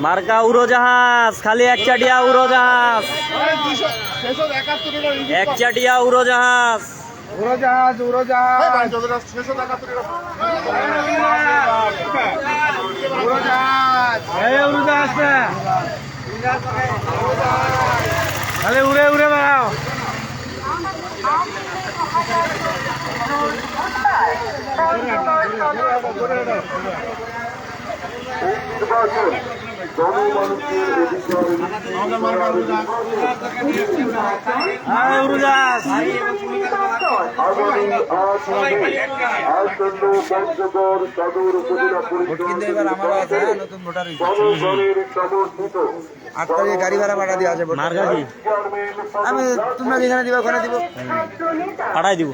মার্কা উড়োজাহাজ খালি এক চাটিয়া উড়োজাহাজ। এক চাটিয়া উড়োজাহাজ উড়োজাহাজ। উড়োজাহাজ উড়োজাহাজ খালি উড়ে উড়ে বেড়াও। হ্যাঁ উড়োজাহাজ কিন্তু এবার আমারও আছে হ্যাঁ, নতুন ভোটার আট তারিখে গাড়ি ভাড়া পাঠা দিয়ে আছে। আমি তোমরা যেখানে দিবা ওখানে দিব পাঠাই দিব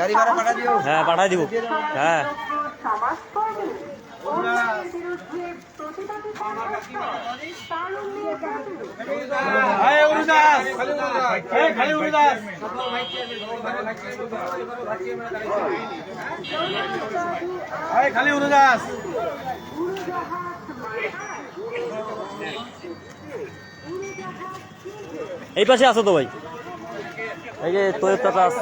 গাড়ি ভাড়া পাঠা দিও হ্যাঁ পাঠাই দিব হ্যাঁ খালি উড়োজাহাজ এই পাশে আছো তো ভাই। এই যে তোর চাচা আছে।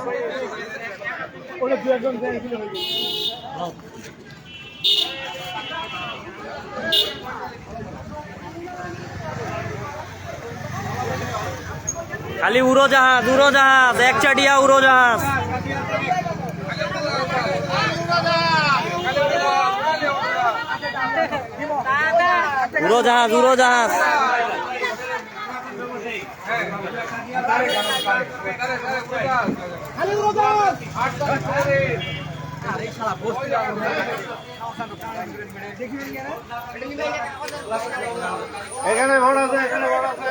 খালি উড়োজাহাজ উড়োজাহাজ এক চাটিয়া উড়োজাহাজ। উড়োজাহাজ উড়োজাহাজ। এখানে ভোট আছে, এখানে ভোট আছে।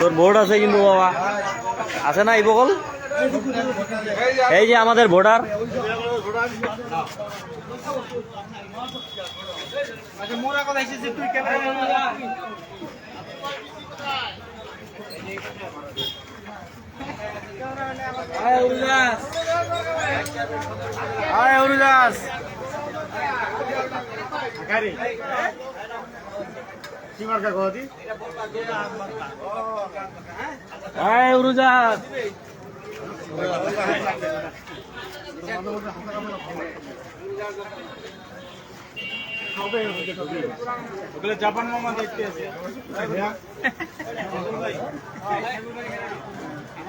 তোর ভোট আছে কিন্তু বাবা। আছে না এই বকল এই যে আমাদের ভোটার। তুই আয় উড়াস আয় গাড়ি কি মার্কা আয় জাপান মামা দেখতে আছে।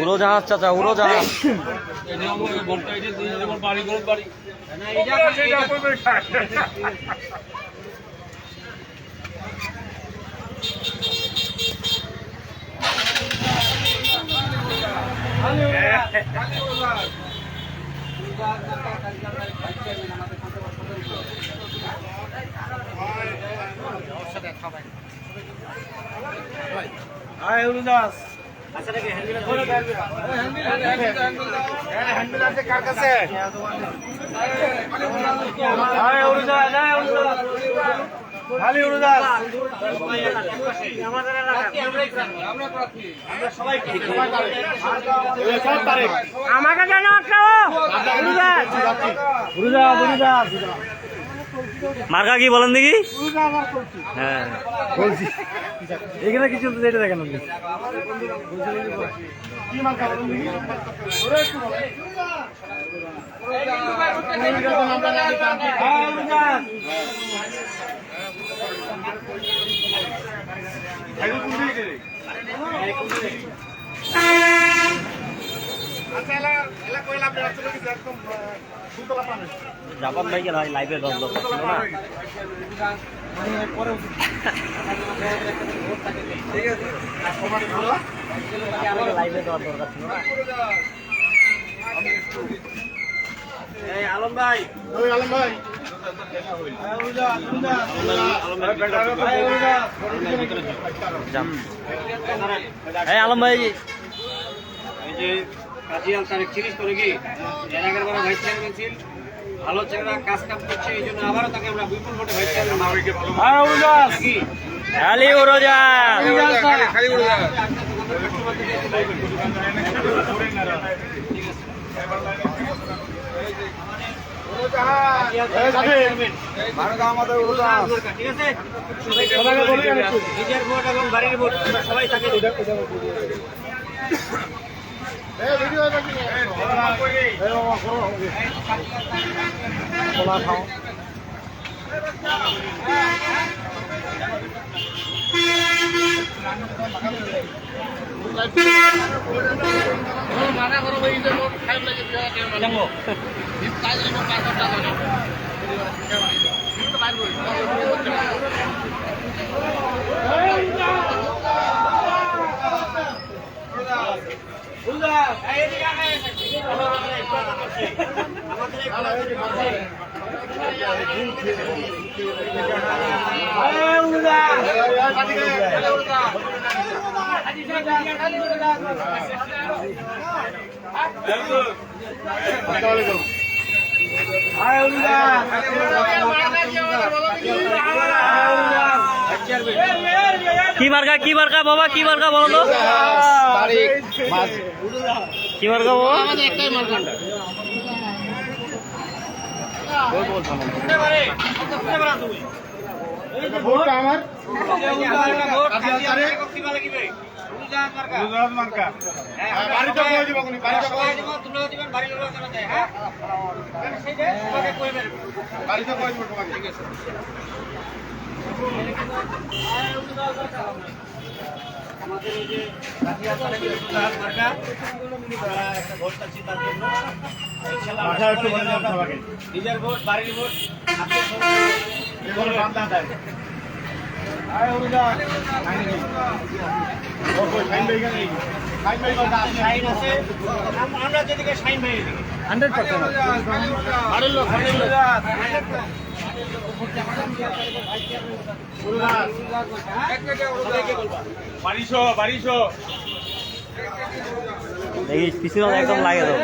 উড়োজাহাজ চাচা উড়োজাহাজ আয় উড়াস আয় উড়াস আয় উড়াস খালি উড়াস আমাকে কেন উড়াস উড়াস উড়াস মার্কা কি বলেন দেখি? হ্যাঁ। বলছি। এখানে কিছু দেখেন আপনি জাপান ভাইকে লাইভে দল দরকার ছিল না? লাইভে দেওয়ার দরকার ছিল না। এই আলম ভাই। যান। এই আলম ভাই। এই যে কাজিয়াল তারিখ তিরিশ তারিখে এর আগের বার ভাইস চেয়ারম্যান ছিল। ভালো ছেলেরা কাজ কাম করছে এই জন্য আবারও তাকে আমরা বিপুল ভোটে ভাইস চেয়ারম্যান নাকি? খালি নিজের ভোট এবং বাড়ির ভোট সবাই তাকে কি? মার্কা কি মার্কা বাবা কি মার্কা বলো তো কি মার্কা বাবা বাড়িতে কয়ে দিব বাড়িতে কয়ে দিব তোমরা দিবেন বাড়ি লোক জানা যায় হ্যাঁ সেই যে তোমাকে কইবে বাড়িতে কয়ে দিব তোমাকে ঠিক আছে আমাদের এই যে কাজিয়া তারিখে আমরা একটা ভোট তার জন্য। নিজের ভোট বাড়ির ভোট যেদিকে শাইন ভাই হান্ড্রেড পার্সেন্ট। বাড়ির লোক বাড়িশো দেখি পিছনে একদম লাগে তো।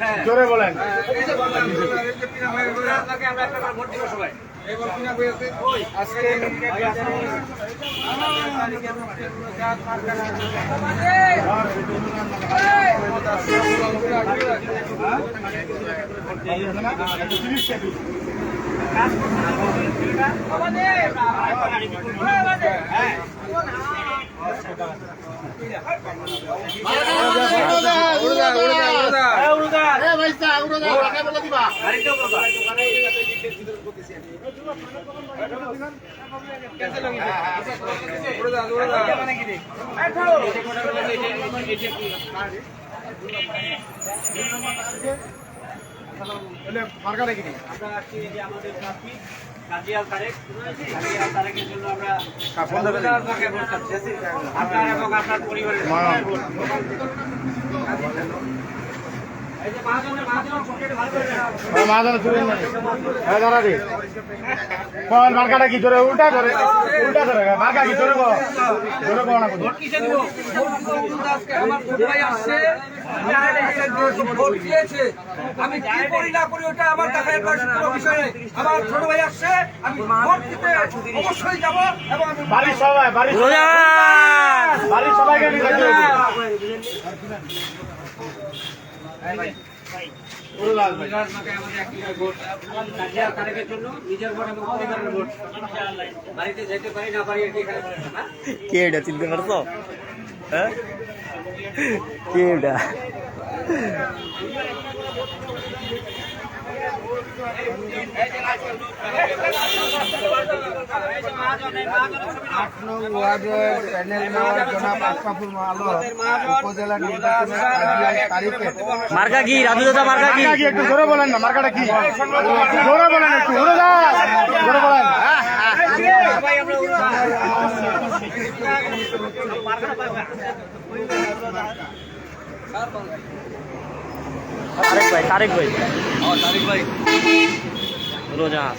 হ্যাঁ জোরে বলেন আপনাকে আমরা একটা করে দিব সবাই আমরা জন্য আমরা। আপনার এবং আপনার পরিবারের মার্কাটা কি? জোরে উল্টা করে উল্টা করে মার্কা কি? জোরে জোরে কোনো? আমি কি করি না করি ওটা আমার দেখার বিষয় নেই। আমার ছোট ভাই আসছে আমি ভোট দিতে অবশ্যই যাব এবং আমি বাড়ির সবাই বাড়ির সবাই। বাড়ির সবাইকে কে এটা চিনতে পারছ? হ্যাঁ? কে এটা? আট নং ওয়ার্ডের প্যানেল নেওয়ার জনাব আশরাফুল আলম উপজেলা নির্বাচনের তারিখে মার্কা কি? রাজু দাদা মার্কা কি? একটু জোরে বলেন না মার্কাটা কি? জোরে বলেন একটু জোরে বলেন। তারেক ভাই তারেক ভাই। তারেক ভাই। উড়োজাহাজ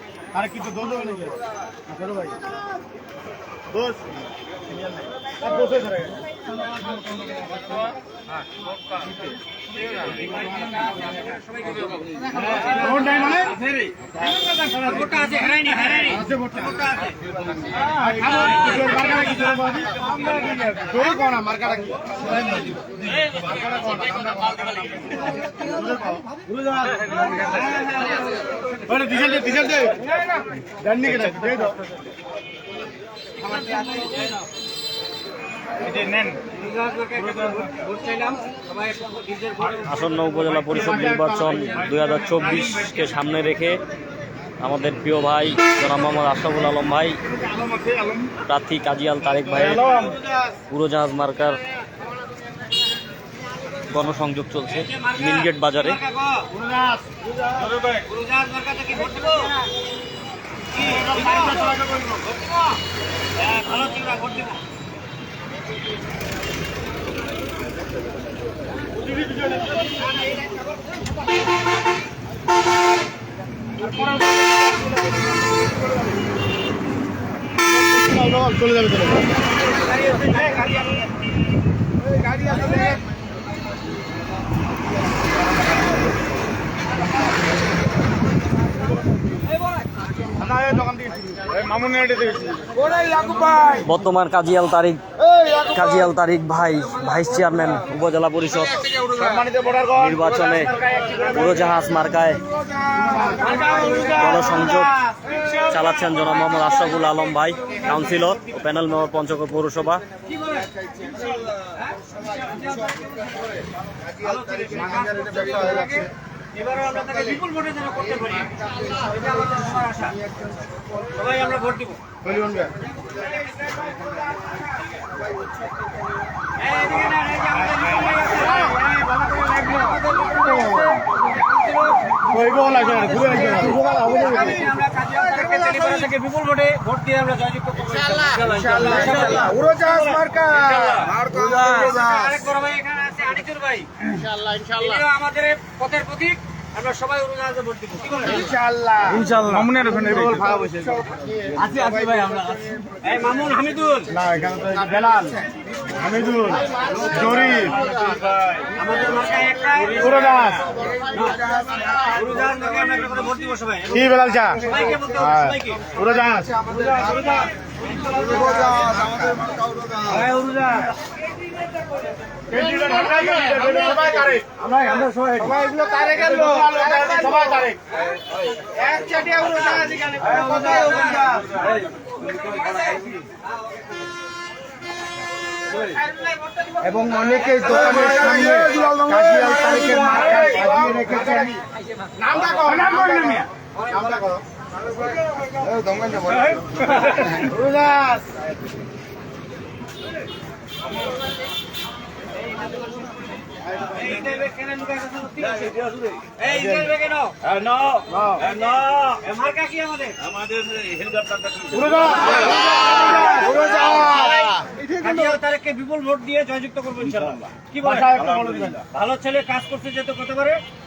আরে কিছু দোষ হবে নাকি? চলো ভাই। দোষ? আর দোষ হয়ে ডিজেল দে ডিজেল দে জানি দাও ভোট চাইলাম সবাই নিজের ভোট আসন্ন উপজেলা পরিষদ নির্বাচন দুই হাজার চব্বিশকে সামনে রেখে আমাদের প্রিয় ভাই জনাব মোহাম্মদ আশরাফুল আলম ভাই প্রার্থী কাজিয়াল তারেক ভাইয়ের উড়োজাহাজ মার্কার গণসংযোগ চলছে মিলগেট বাজারে। ভালো চলে যাবে চলে গাড়ি মামুন বর্তমান কাজিয়াল তারিক কাজিয়াল তারিক ভাই ভাইস চেয়ারম্যান উপজেলা পরিষদ। নির্বাচনে উড়োজাহাজ মার্কায় গণসংযোগ চালাচ্ছেন জনাব মোহাম্মদ আশরাফুল আলম ভাই কাউন্সিলর ও প্যানেল মেয়র পঞ্চগড় পৌরসভা। এবারও আমরা তাকে বিপুল ভোটে যেন করতে পারি। এটা আমাদের সবার আশা। সবাই। আমরা ভোট দিব। বিপুল ভোটে ভোট দিয়ে আমরা জয়যুক্ত করব। আরেক বড় ভাই আনিসুর ভাই। ইনিও আমাদের পথের প্রতীক। আমরা সবাই উড়োজাহাজে ভোট দিব। কি বলেন? ইনশাআল্লাহ। মামুনের ওখানে ফাঁকা বসে আছি আছি ভাই আমরা এই মামুন হামিদুল। না এখানে তো বেলাল। হামিদুল জরিফ আমাদের মার্কায় একটা উড়োজাহাজ। উড়োজাহাজ থেকে আমরা একটা ভোট দিব সবাই। কি বেলাল চা? সবাইকে বলতে হবে হ্যাঁ। সবাইকে। উড়োজাহাজ। হ্যাঁ উড়োজাহাজ সবাই তারেক আমরা আমরা এবং অনেকেই দোকানের সামনে কাজিয়াল তারিখের মার্কা সাজিয়ে রেখেছেন। নামটা কো নাম কোন নামটা করো এই যাব উড়োজাহাজ বিপুল ভোট দিয়ে কি ভালো ছেলে কাজ করতে যেতে করতে পারে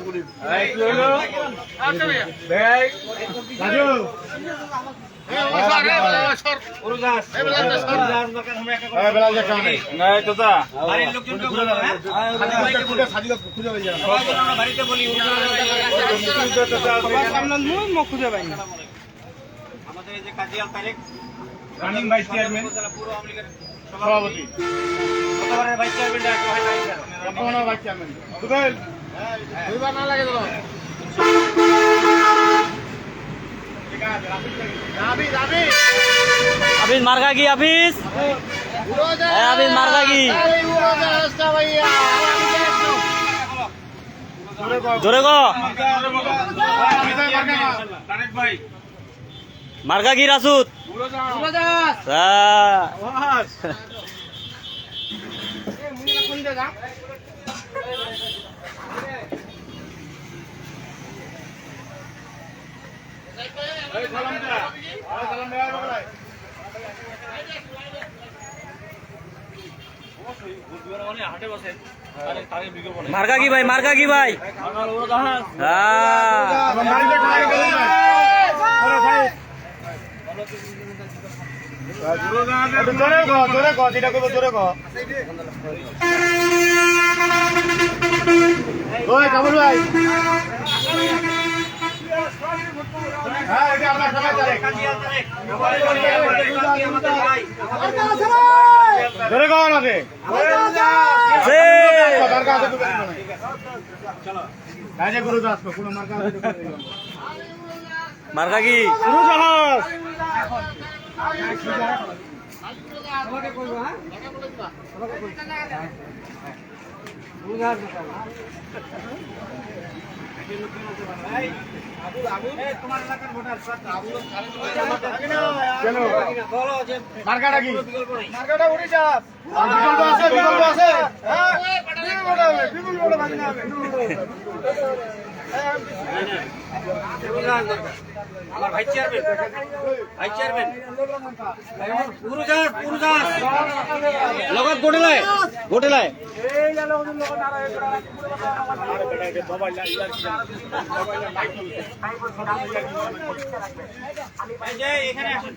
বলি উরুদাস আমাদের এই যে কাজিয়াল তারেক রানিং ভাইস চেয়ারম্যান। পূর্ব আওয়ামী সভাপতি। গতবারের ভাইস চেয়ারম্যান ডাকা নাই স্যার। বর্তমানে ভাইস চেয়ারম্যান সুবেল দুইবার না লাগে তো রাবি রাবি আবিস মার্কা কি আবিস আবিস মার্কা কি? জোরে তারেক ভাই। কি রাসুত হ্যাঁ। এই সালাম দে। এই সালাম দে বলাই মার্কা কি ভাই মার্কা কি ভাই? হ্যাঁ। জোরে ক জোরে যেটা করব জোরে ওই ভাই হ্যাঁ এটা সবাই। জোরে মার্কা কো মার্কা গুরু জাহাজ আছে হ্যাঁ। বিকল্প হবে বিকল্প হবে না হবে। আমার ভাইস চেয়ারম্যান ভাইস চেয়ারম্যান উরুদাস উরুদাস লগত গোটেলায় গোটেলায় এই যে এখানে আসুন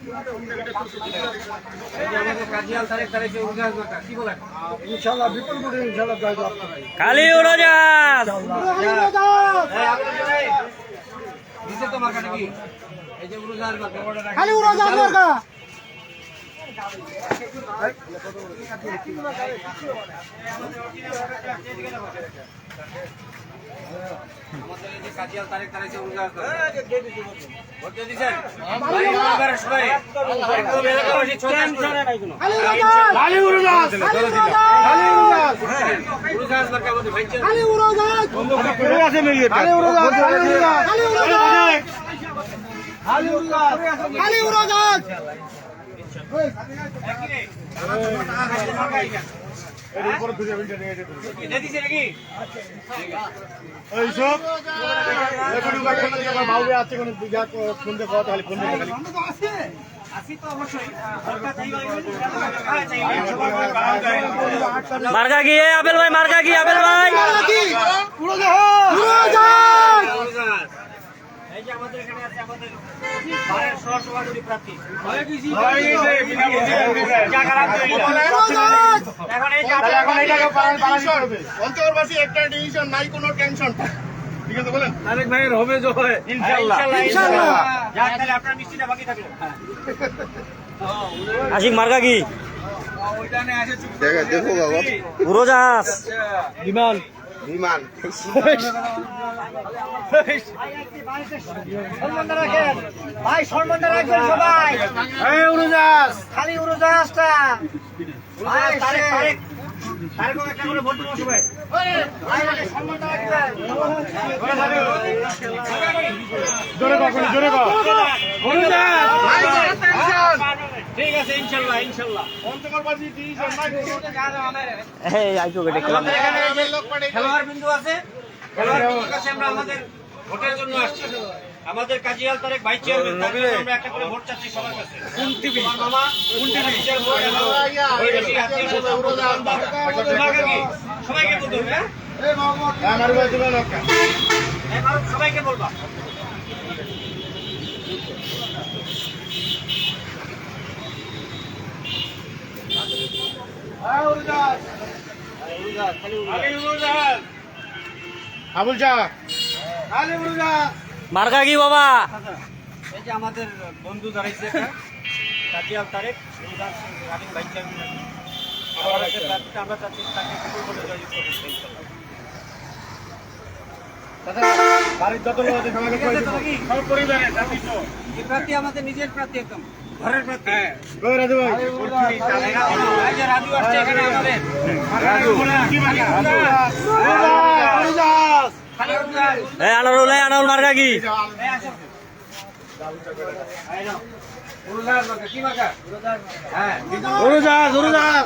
এই যে আমাদের কাজিয়াল তারেক তারেক উরুদাস মার্কা কি বলেন ইনশাল্লাহ বিপুল করে ইনশাল্লাহ জয় খালি উড়োজাহাজ এই খালি উড়াজাহাজ। মার্কা আমাদের এই যে কাজিয়াল তারেক তারেক উরুদাস মার্কা ভোট দিয়ে ভাই এবারে সবাই একদম এলাকাবাসী টেনশনে নাই কোনো খালি উড়িদাস খালি উড়িদাস উরুদাস মার্কা আমাদের ভাইস চেয়ারম্যান খালি উড়াজাহাজ করে আছে মেয়ে খালি উড়িদাস খালি উড়িদাস খালি উড়াজাহাজ খালি উড়াজাহাজ খালি উড়াজাহাজ এর উপরে দুটো মিনিট নিয়ে যেতে এটা দিছে নাকি ওই সব এখন উগা ফোন দিয়ে আমার বাবু আছে কোন যা ফোন দিয়ে কথা খালি ফোন দিয়ে খালি আসি তো অবশ্যই সরকার চাইবে চাইবে মার্কা কি? এ আবেল ভাই, মার্কা কি? আবেল ভাই। উড়াজাহাজ উরুদাস এই যে আমাদের এখানে আছে আমাদের বারের সহসভাপতি প্রার্থী। জায়গা রাখতে উড়াজাহাজ এখন এই এখন এটাকে পালন পালন করবে। অন্তর্বাসী একটা টেনশন নাই কোনো টেনশন ঠিক আছে বলেন। তারেক ভাইয়ের হবে জয় ইনশাআল্লাহ। ইনশাআল্লাহ। যাক তাহলে আপনার মিষ্টিটা বাকি থাকল আশিক মার্কা কি? উড়োজাহাজ। বিমান। ভাই সম্মানটা রাখবেন সবাই। উড়িদাস খালি উড়োজাহাজটা জোরে জোরে ঠিক আছে ইনশাল্লাহ ইনশাল্লাহ অন্তর্বাসী টেনশন এই আইকো কেটে আমাদের এখানে যে খেলোয়াড় বিন্দু আছে খেলোয়াড় কাছে আমরা আমাদের ভোটের জন্য আসছি আমাদের কাজিয়াল তারেক ভাই চেয়ারম্যান তার জন্য আমরা একটা করে ভোট চাচ্ছি সবার কাছে কোন টিভি মামা কোন টিভি সবাইকে বলতে হ্যাঁ? আমার ভাই তুমি লোক হ্যাঁ, সবাইকে বলবা আবুল শাহ মার্কা কি বাবা? এই যে আমাদের বন্ধু দাঁড়াইছে একটা তারেক রানিং ভাই চেয়ারম্যান আমার একটা প্রার্থীটা আমরা চাচ্ছি তাকে বিপুল ভোটে জয়যুক্ত করতে বাড়ির যত লোক আছে সবাইকে সব পরিবারে জাতি তো এই প্রার্থী আমাদের নিজের প্রার্থী একদম। ঘরের প্রার্থী কই রাজু ভাই এই যে রাজু আসছে এখানে আমাদের। রাজু কি মানে এই আনারুল এই আনারুল মার্কা কি? এই আসো। এই নাও। উড়াল মার্কা, কি মার্কা? হ্যাঁ, বিপুল উরুদাস উরুদাস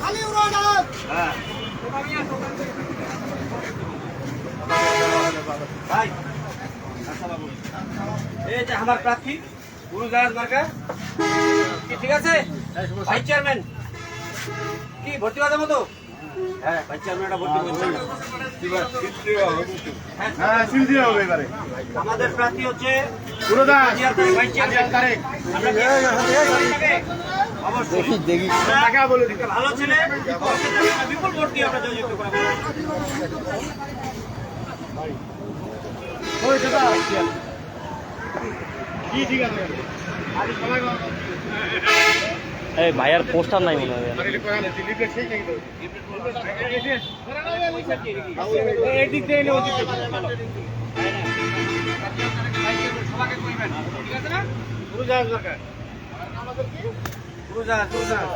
ভাই আচ্ছা এই যে আমার প্রার্থী। গুরু জাহাজ মার্কা কি ঠিক আছে? ভাইস চেয়ারম্যান কি ভর্তি হওয়া যাব তো? হ্যাঁ ভাইস চেয়ারম্যানটা ভর্তি করছেন হ্যাঁ সিলদি হবে এবারে। আমাদের প্রার্থী হচ্ছে কাজিয়াল তারেক, চেয়ারম্যান। তারেক। আমরা অবশ্যই। দেখি টাকা বলে দিতে ভালো ছেলে বিপুল ভোট দিয়ে আমরা জয়যুক্ত করাবো ওই দাদা। কি ঠিক আছে। আজ সবাই এই ভাইয়ার পোস্টার নাই মনে হয়। এই দিয়ে ওদিক সবাইকে কইবেন ঠিক আছে না উরুদাস দরকার গুরু জাহাজ গুরু জাহাজ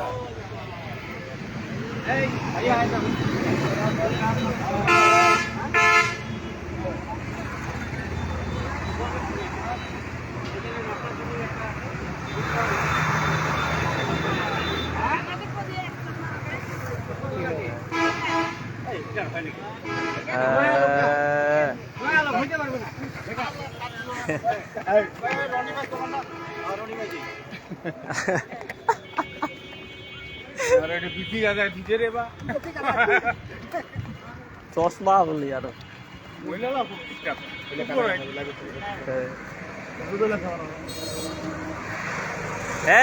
এই ভাইয়া আয় যাও। এই, এটা হয় নাকি? না, না, হইতে পারবে না। আরে এটা বিপি গাদা দিতে রে বা চশমা বলি আর।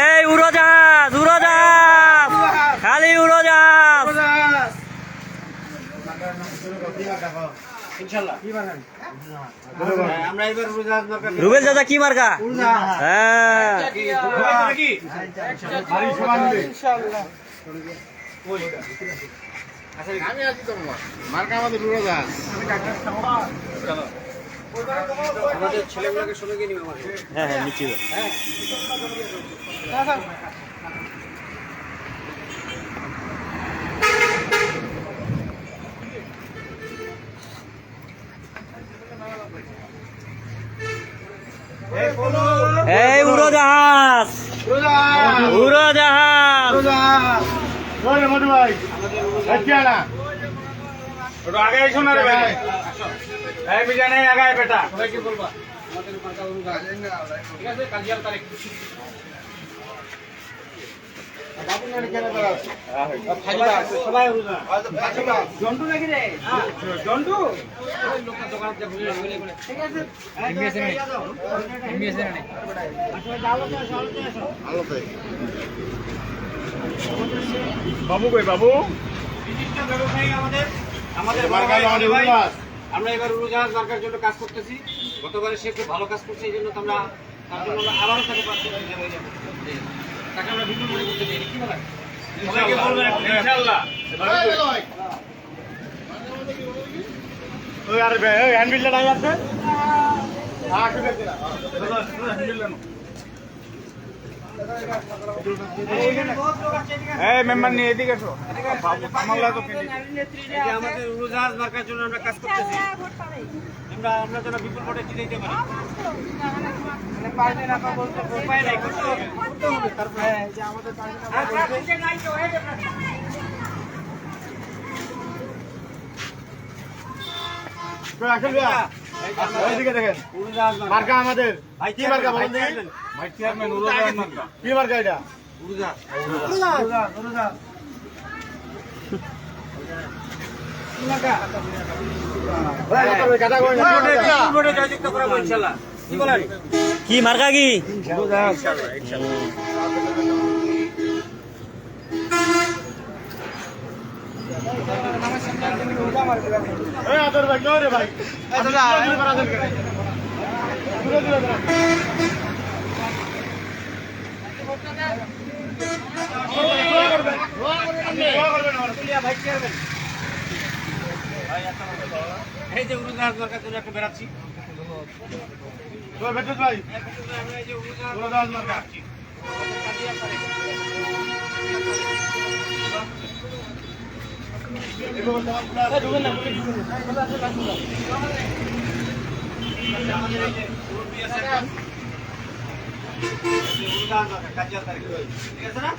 এই উড়োজাহাজ উড়োজাহাজ! খালি উড়োজাহাজ ইনশাল্লাহ। হ্যাঁ, আমরা এবার উড়োজাহাজ দরকার নেই। রুবেল চাচা কি মার্কা? হ্যাঁ। আমি আছি তো মার্কা আমাদের ছেলেগুলোকে সঙ্গে গিয়ে নিবে আমাদের। হ্যাঁ হ্যাঁ। এই উড়োজাহাজ উড়োজাহাজ আগে শোনা রে ভাই এই বিজানে আগে আয় বেটা সবাইকে বলবা আমাদের। ঠিক আছে তারেক বাবু কই বাবু। আমরা এবার উড়োজাহাজ মার্কার জন্য কাজ করতেছি গতবারে সে খুব ভালো কাজ করছে এই জন্য আমরা জন্য আমরা আবারও তাকে যে। তাকে আমরা বিপুল মনে করতে চাই কি বলেন সবাইকে বলবেন ইনশাআল্লাহ ওই আরে বে ওই হ্যান্ড বিলটা নাই আছে হ্যাঁ ঠিক আছে নাও এইখানে বহুত লোক আছে, এদিকে আসো। এই মেম্বার নিয়ে এদিকে এসো। তো আমাদের উড়োজাহাজ মার্কার জন্য আমরা কাজ করতেছি আমরা আমরা যেন বিপুল ভোটে জিতে দিতে পারি। তারপরে হ্যাঁ, আমাদের চেয়ারম্যান মার্কা কি মার্কা এটা কি বলেন? কি মার্কা কি? এই আদর ভাই রে ভাই আদর দূরে করা দরকার দূরে দূরে করা ভাইস চেয়ারম্যান এই যে উড়োজাহাজ মার্কার জন্য একটা বেড়াচ্ছি। ভাই। উড়োজাহাজ ঠিক আছে না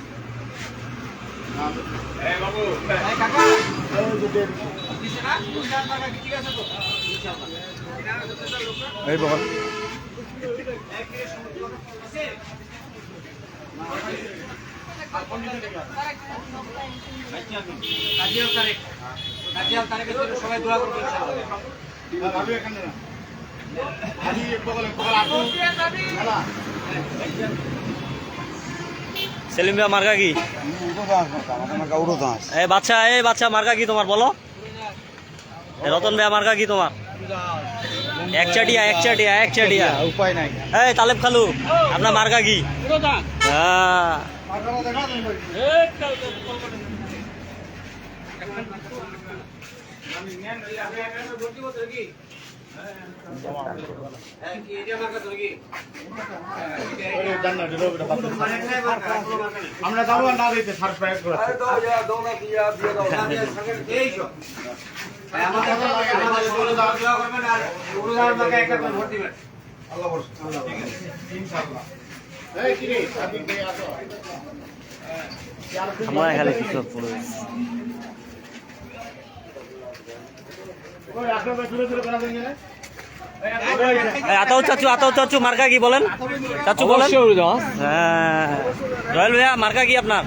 এই বাবু। সবাই দোয়া করবেন না ভাবি বগলে বগল আপু সেলিম ভাই, মার্কা কি? এই বাচ্চা এই বাচ্চা, মার্কা কি তোমার, বলো। রতন ভাই, মার্কা কি তোমার? এক চাটিয়া এক এই তালেব খালু, আপনার মার্কা কি? হ্যাঁ। আমরা যাব আর না দিতে সারপ্রাইজ করে। এই সব আমাদের আমাদের আতাও চাচু আতাও চাচু মার্কা কি বলেন? চাচু বলেন। হ্যাঁ জয়েল ভাইয়া মার্কা কি আপনার?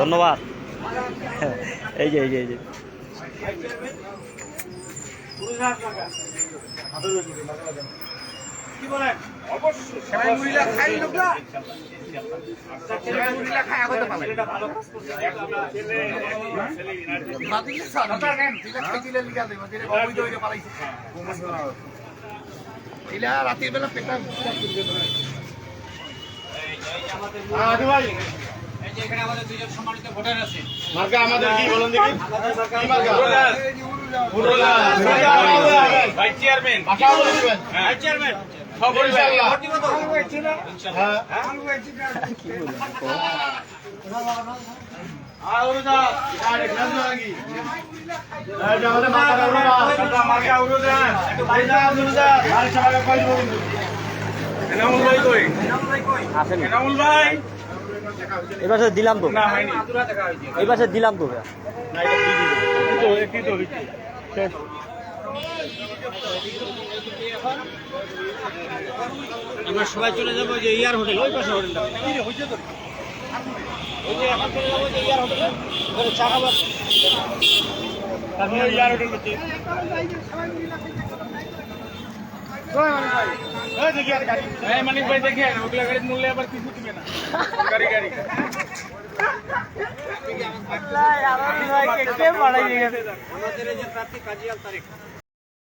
ধন্যবাদ। এই যে এই যে এই যে। কি বলেন? রাতের বেলা পেটা ভাই এখানে আমাদের দুইজন সম্মানিত ভোটার আছে মার্কা আমাদের কি বলেন দেখি কি মার্কা চেয়ারম্যান ভাই পাশে দিলাম তো। পাশে দিলাম তো। আমরা সবাই চলে যাব যে ইয়ার হোটেল ওই পাশে হোটেলটা। কি রে হইছে তো ওই যে এখন চলে যাব যে ইয়ার হোটেল চা খাবার। তারপরে ইয়ার হোটেল হচ্ছে। এই দেখি আর গাড়ি এই মানিক ভাই দেখি ওগুলা গাড়ির মূল্য আবার কিছু দিবে না? গাড়ি গাড়ি। আমাদের যে প্রার্থী কাজিয়াল তারিখ